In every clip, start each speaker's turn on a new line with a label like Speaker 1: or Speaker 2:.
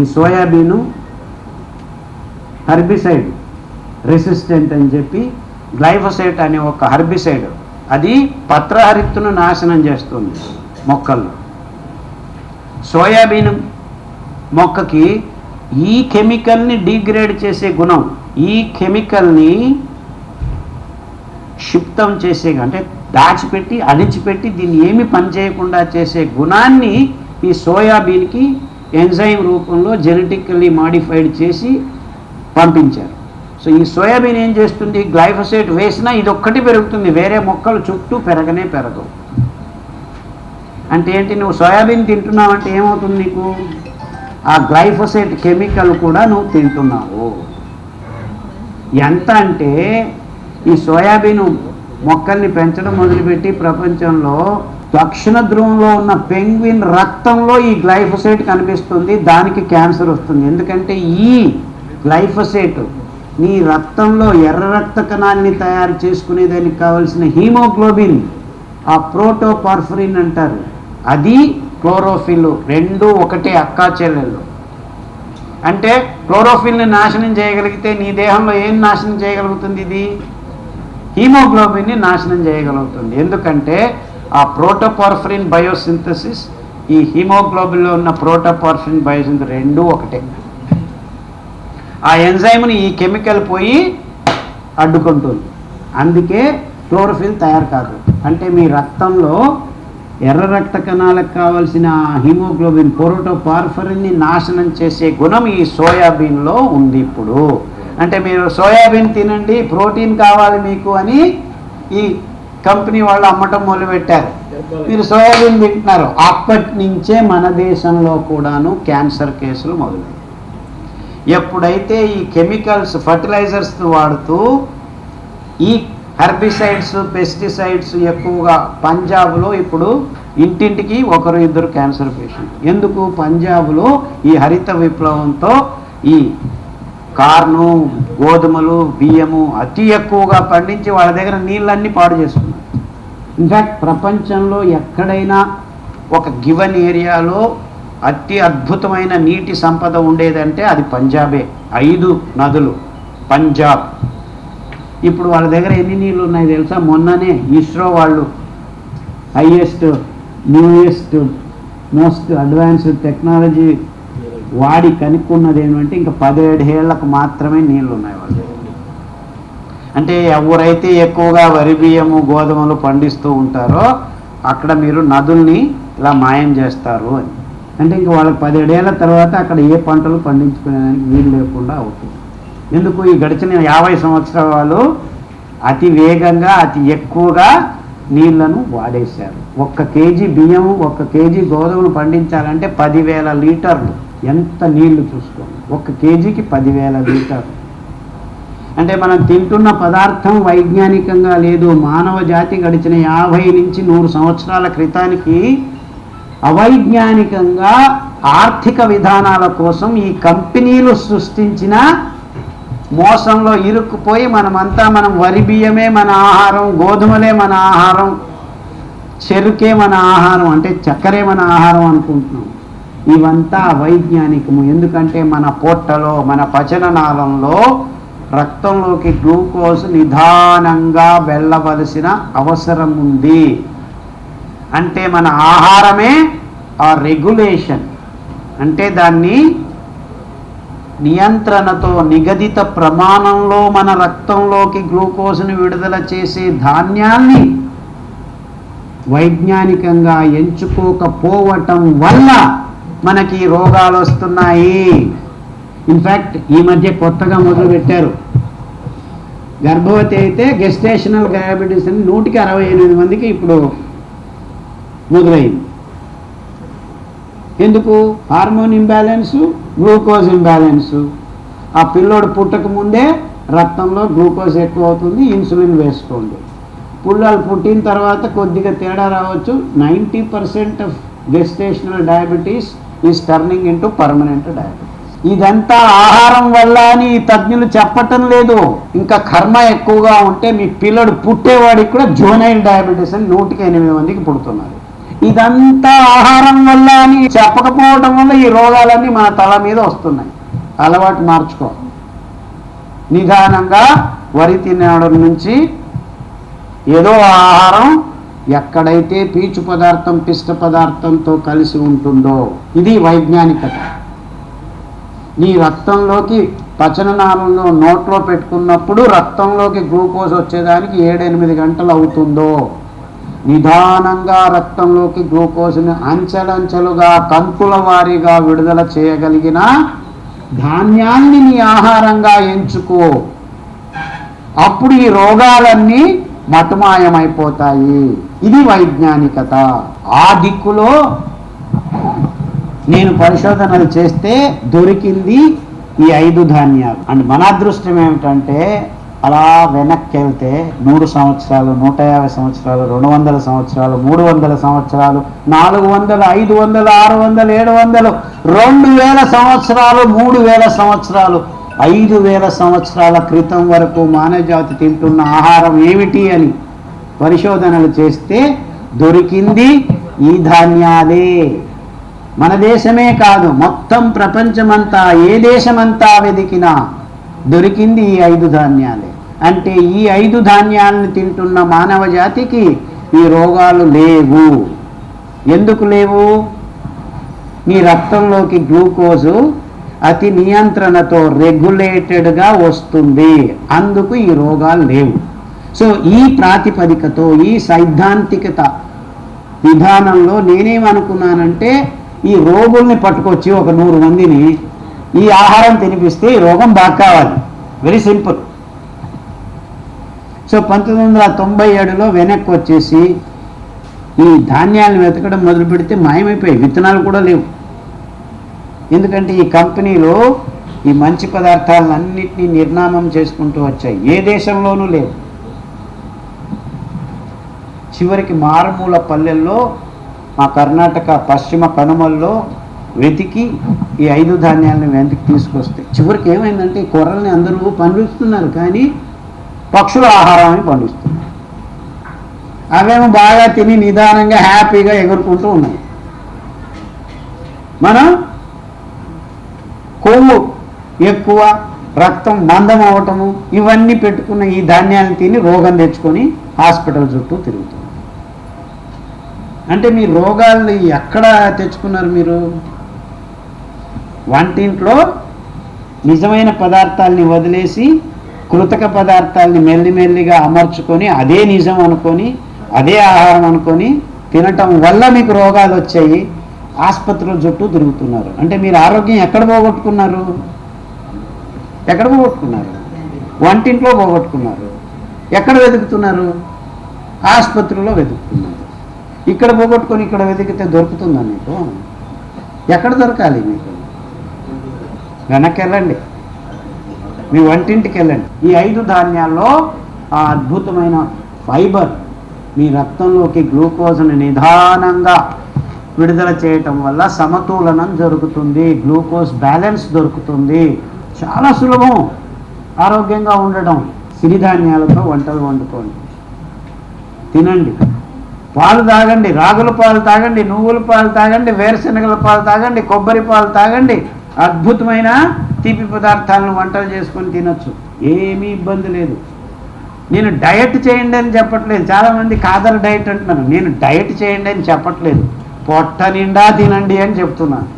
Speaker 1: ఈ soybean herbicide resistant అని చెప్పి గ్లైఫోసైట్ అనే ఒక హర్బిసైడ్ అది పత్రహరిత్తును నాశనం చేస్తుంది మొక్కల్లో. సోయాబీన్ మొక్కకి ఈ కెమికల్ని డిగ్రేడ్ చేసే గుణం ఈ కెమికల్ని క్షిప్తం చేసే అంటే దాచిపెట్టి అణిచిపెట్టి దీన్ని ఏమి పనిచేయకుండా చేసే గుణాన్ని ఈ సోయాబీన్కి ఎంజైమ్ రూపంలో జెనెటికల్లీ మాడిఫైడ్ చేసి పంపించారు. సో ఈ సోయాబీన్ ఏం చేస్తుంది? గ్లైఫోసేట్ వేసినా ఇది ఒక్కటి పెరుగుతుంది. వేరే మొక్కలు చుట్టూ పెరగనే పెరగవు. అంటే ఏంటి? నువ్వు సోయాబీన్ తింటున్నావు అంటే ఏమవుతుంది నీకు? ఆ గ్లైఫోసేట్ కెమికల్ కూడా నువ్వు తింటున్నావు. ఎంత అంటే ఈ సోయాబీన్ మొక్కల్ని పెంచడం మొదలుపెట్టి ప్రపంచంలో దక్షిణ ధ్రువంలో ఉన్న పెంగ్విన్ రక్తంలో ఈ గ్లైఫోసేట్ కనిపిస్తుంది దానికి క్యాన్సర్ వస్తుంది. ఎందుకంటే ఈ గ్లైఫోసేట్ నీ రక్తంలో ఎర్ర రక్త కణాన్ని తయారు చేసుకునేదానికి కావలసిన హీమోగ్లోబిన్ ఆ ప్రోటోపార్ఫరిన్ అంటారు. అది క్లోరోఫిల్ రెండు ఒకటే అక్కా చెల్లెళ్ళు. అంటే క్లోరోఫిల్ని నాశనం చేయగలిగితే నీ దేహంలో ఏం నాశనం చేయగలుగుతుంది ఇది? హీమోగ్లోబిన్ని నాశనం చేయగలుగుతుంది. ఎందుకంటే ఆ ప్రోటోపార్ఫరిన్ బయోసింథసిస్ ఈ హీమోగ్లోబిన్లో ఉన్న ప్రోటోపార్ఫరిన్ బయోసింథసిస్ రెండు ఒకటే. ఆ ఎంజైమ్ని ఈ కెమికల్ పోయి అడ్డుకుంటుంది. అందుకే క్లోరోఫిల్ తయారు కాదు. అంటే మీ రక్తంలో ఎర్ర రక్త కణాలకు కావలసిన హిమోగ్లోబిన్ ప్రోటోపార్ఫరిన్ని నాశనం చేసే గుణం ఈ సోయాబీన్లో ఉంది ఇప్పుడు. అంటే మీరు సోయాబీన్ తినండి ప్రోటీన్ కావాలి మీకు అని ఈ కంపెనీ వాళ్ళు అమ్మటం మొదలుపెట్టారు. మీరు సోయాబీన్ తింటున్నారు. అప్పటి నుంచే మన దేశంలో కూడాను క్యాన్సర్ కేసులు మొదలయ్యాయి. ఎప్పుడైతే ఈ కెమికల్స్ ఫర్టిలైజర్స్ వాడుతూ ఈ హెర్బిసైడ్స్ పెస్టిసైడ్స్ ఎక్కువగా పంజాబ్లో ఇప్పుడు ఇంటింటికి ఒకరు ఇద్దరు క్యాన్సర్ పేషెంట్. ఎందుకు? పంజాబ్లో ఈ హరిత విప్లవంతో ఈ కార్ను గోధుమలు బియ్యము అతి ఎక్కువగా పండించి వాళ్ళ దగ్గర నీళ్ళన్నీ పాడు చేసుకున్నారు. ఇన్ఫ్యాక్ట్ ప్రపంచంలో ఎక్కడైనా ఒక గివెన్ ఏరియాలో అతి అద్భుతమైన నీటి సంపద ఉండేదంటే అది పంజాబే. ఐదు నదులు. పంజాబ్. ఇప్పుడు వాళ్ళ దగ్గర ఎన్ని నీళ్ళు ఉన్నాయి తెలుసా? మొన్ననే ఇస్రో వాళ్ళు highest newest most advanced technology వాడి కనుక్కున్నది ఏమంటే ఇంకా పదిహేడు ఏళ్ళకు మాత్రమే నీళ్ళు ఉన్నాయి వాళ్ళ దగ్గర. అంటే ఎవరైతే ఎక్కువగా వరి బియ్యము గోధుమలు పండిస్తూ ఉంటారో అక్కడ మీరు నదుల్ని ఇలా మాయం చేస్తారు అని. అంటే ఇంక వాళ్ళకి పదిహేడేళ్ళ తర్వాత అక్కడ ఏ పంటలు పండించుకునేదానికి వీలు లేకుండా అవుతుంది. ఎందుకు? ఈ గడిచిన యాభై సంవత్సరాలు అతి వేగంగా అతి ఎక్కువగా నీళ్ళను వాడేశారు. ఒక్క కేజీ బియ్యం ఒక్క కేజీ గోధుమలు పండించాలంటే పదివేల లీటర్లు. ఎంత నీళ్ళు చూసుకోండి. ఒక్క కేజీకి పదివేల లీటర్లు. అంటే మనం తింటున్న పదార్థం వైజ్ఞానికంగా లేదు మానవ జాతి గడిచిన యాభై నుంచి నూరు సంవత్సరాల క్రితానికి అవైజ్ఞానికంగా ఆర్థిక విధానాల కోసం ఈ కంపెనీలు సృష్టించిన మోసంలో ఇరుక్కుపోయి మనమంతా మనం వరి బియ్యమే మన ఆహారం గోధుమలే మన ఆహారం చెరుకే మన ఆహారం అంటే చక్కెరే మన ఆహారం అనుకుంటున్నాం. ఇవంతా అవైజ్ఞానికము. ఎందుకంటే మన పొట్టలో మన పచననాళంలో రక్తంలోకి గ్లూకోజ్ నిదానంగా వెళ్ళవలసిన అవసరం ఉంది. అంటే మన ఆహారమే ఆ రెగ్యులేషన్ అంటే దాన్ని నియంత్రణతో నిగదిత ప్రమాణంలో మన రక్తంలోకి గ్లూకోజ్ను విడుదల చేసే ధాన్యాన్ని వైజ్ఞానికంగా ఎంచుకోకపోవటం వల్ల మనకి రోగాలు వస్తున్నాయి. ఇన్ఫ్యాక్ట్ ఈ మధ్య కొత్తగా మొదలుపెట్టారు. గర్భవతి అయితే గెస్టేషనల్ డయాబెటీస్ అని నూటికి అరవై ఎనిమిది మందికి ఇప్పుడు మొదలైంది. ఎందుకు? Hormone imbalance glucose imbalance. ఆ పిల్లోడు పుట్టక ముందే రక్తంలో గ్లూకోజ్ ఎక్కువ అవుతుంది ఇన్సులిన్ వేసుకోండి. పుల్లలు పుట్టిన తర్వాత కొద్దిగా తేడా రావచ్చు. Ninety percent of gestational diabetes is turning into permanent diabetes ఇదంతా ఆహారం వల్ల అని తజ్ఞులు చెప్పటం లేదు. ఇంకా కర్మ ఎక్కువగా ఉంటే మీ పిల్లడు పుట్టేవాడికి కూడా జోనైల్ డయాబెటీస్ అని నూటికి ఎనిమిది మందికి పుడుతున్నారు. ఇదంతా ఆహారం వల్ల అని చెప్పకపోవటం వల్ల ఈ రోగాలన్నీ మన తల మీద వస్తున్నాయి. అలవాటు మార్చుకో. నిదానంగా వరి తినడం నుంచి ఏదో ఆహారం ఎక్కడైతే పీచు పదార్థం పిష్ట పదార్థంతో కలిసి ఉంటుందో ఇది వైజ్ఞానికత. నీ రక్తంలోకి పచననాళంలో నోట్లో పెట్టుకున్నప్పుడు రక్తంలోకి గ్లూకోజ్ వచ్చేదానికి ఏడెనిమిది గంటలు అవుతుందో. నిదానంగా రక్తంలోకి గ్లూకోజ్ని అంచెలంచెలుగా కంతుల వారీగా విడుదల చేయగలిగిన ధాన్యాన్ని నీ ఆహారంగా ఎంచుకో. అప్పుడు ఈ రోగాలన్నీ మటుమాయమైపోతాయి. ఇది వైజ్ఞానికత. ఆ దిక్కులో నేను పరిశోధనలు చేస్తే దొరికింది ఈ ఐదు ధాన్యాలు. అండ్ మన అదృష్టం ఏమిటంటే అలా వెనక్కి వెళ్తే నూరు సంవత్సరాలు నూట యాభై సంవత్సరాలు రెండు వందల సంవత్సరాలు మూడు వందల సంవత్సరాలు నాలుగు వందలు ఐదు వందలు ఆరు వందలు ఏడు వందలు రెండు వేల సంవత్సరాలు మూడు వేల సంవత్సరాలు ఐదు వేల సంవత్సరాల క్రితం వరకు మానవజాతి తింటున్న ఆహారం ఏమిటి అని పరిశోధనలు చేస్తే దొరికింది ఈ ధాన్యాలే. మన దేశమే కాదు మొత్తం ప్రపంచమంతా ఏ దేశమంతా వెతికినా దొరికింది ఈ ఐదు ధాన్యాలే. అంటే ఈ ఐదు ధాన్యాలను తింటున్న మానవ జాతికి ఈ రోగాలు లేవు. ఎందుకు లేవు? నీ రక్తంలోకి గ్లూకోజు అతి నియంత్రణతో రెగ్యులేటెడ్గా వస్తుంది. అందుకు ఈ రోగాలు లేవు. సో ఈ ప్రాతిపదికతో ఈ సైద్ధాంతికత విధానంలో నేనేమనుకున్నానంటే ఈ రోగుల్ని పట్టుకొచ్చి ఒక నూరు మందిని ఈ ఆహారం తినిపిస్తే ఈ రోగం బాగా కావాలి. వెరీ సింపుల్ సో పంతొమ్మిది వందల తొంభై ఏడులో వెనక్కి వచ్చేసి ఈ ధాన్యాలను వెతకడం మొదలు పెడితే మాయమైపోయాయి. విత్తనాలు కూడా లేవు. ఎందుకంటే ఈ కంపెనీలో ఈ మంచి పదార్థాలన్నింటినీ నిర్నామం చేసుకుంటూ వచ్చాయి. ఏ దేశంలోనూ లేవు. చివరికి మారుమూల పల్లెల్లో మా కర్ణాటక పశ్చిమ కనుమల్లో వెతికి ఈ ఐదు ధాన్యాలను వెనక్కి తీసుకొస్తే. చివరికి ఏమైందంటే ఈ కొర్రల్ని అందరూ పండిస్తున్నారు కానీ పక్షుల ఆహారాన్ని పండిస్తున్నారు. అవేమో బాగా తిని నిదానంగా హ్యాపీగా ఎగురుకుంటూ ఉన్నాయి. మనం కొవ్వు ఎక్కువ రక్తం మందం అవటము ఇవన్నీ పెట్టుకున్న ఈ ధాన్యాలను తిని రోగం తెచ్చుకొని హాస్పిటల్ చుట్టూ తిరుగుతుంది అంటే మీ రోగాల్ని ఎక్కడ తెచ్చుకున్నారు మీరు? వంటింట్లో నిజమైన పదార్థాలని వదిలేసి కృతక పదార్థాలని మెల్లిమెల్లిగా అమర్చుకొని అదే నిజం అనుకొని అదే ఆహారం అనుకొని తినటం వల్ల మీకు రోగాలు వచ్చాయి. ఆసుపత్రుల చుట్టూ తిరుగుతున్నారు. అంటే మీరు ఆరోగ్యం ఎక్కడ పోగొట్టుకున్నారు? ఎక్కడ పోగొట్టుకున్నారు? వంటింట్లో పోగొట్టుకున్నారు. ఎక్కడ వెతుకుతున్నారు? ఆసుపత్రిలో వెతుకుతున్నారు. ఇక్కడ పోగొట్టుకొని ఇక్కడ వెతికితే దొరుకుతుందా మీకు? ఎక్కడ దొరకాలి మీకు? వెనక్కి వెళ్ళండి మీ వంటింటికి వెళ్ళండి ఈ ఐదు ధాన్యాల్లో ఆ అద్భుతమైన ఫైబర్ మీ రక్తంలోకి గ్లూకోజ్ని నిదానంగా విడుదల చేయటం వల్ల సమతూలనం జరుగుతుంది గ్లూకోజ్ బ్యాలెన్స్ దొరుకుతుంది. చాలా సులభం. ఆరోగ్యంగా ఉండడం సిరిధాన్యాలతో వంటలు వండుకోండి. తినండి. పాలు తాగండి రాగుల పాలు తాగండి నువ్వుల పాలు తాగండి వేరుశనగల పాలు తాగండి కొబ్బరి పాలు తాగండి అద్భుతమైన తీపి పదార్థాలను వంటలు చేసుకొని తినొచ్చు. ఏమీ ఇబ్బంది లేదు. నేను డయట్ చేయండి అని చెప్పట్లేదు. చాలామంది కాదర్ డయట్ అంటున్నారు. నేను డయట్ చేయండి అని చెప్పట్లేదు. పొట్ట నిండా తినండి అని చెప్తున్నాను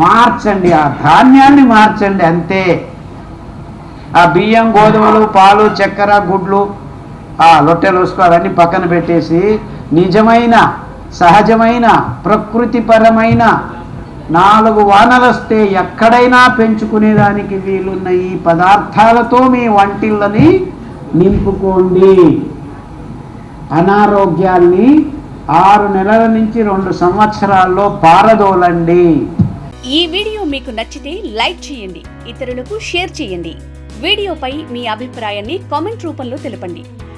Speaker 1: మార్చండి ఆ ధాన్యాన్ని మార్చండి అంతే. ఆ బియ్యం గోధుమలు పాలు చక్కెర గుడ్లు లొట్టెలు వేసుకోవాలని పక్కన పెట్టేసి నిజమైన సహజమైన ప్రకృతిపరమైన నాలుగు వానలు వస్తే ఎక్కడైనా పెంచుకునేదానికి వీలున్న ఈ పదార్థాలతో మీ వంటిళ్ళని నింపుకోండి. అనారోగ్యాల్ని ఆరు నెలల నుంచి రెండు సంవత్సరాల్లో పారదోలండి.
Speaker 2: ఈ వీడియో మీకు నచ్చితే లైక్ చేయండి ఇతరులకు షేర్ చేయండి. వీడియోపై మీ అభిప్రాయాన్ని కామెంట్ రూపంలో తెలపండి.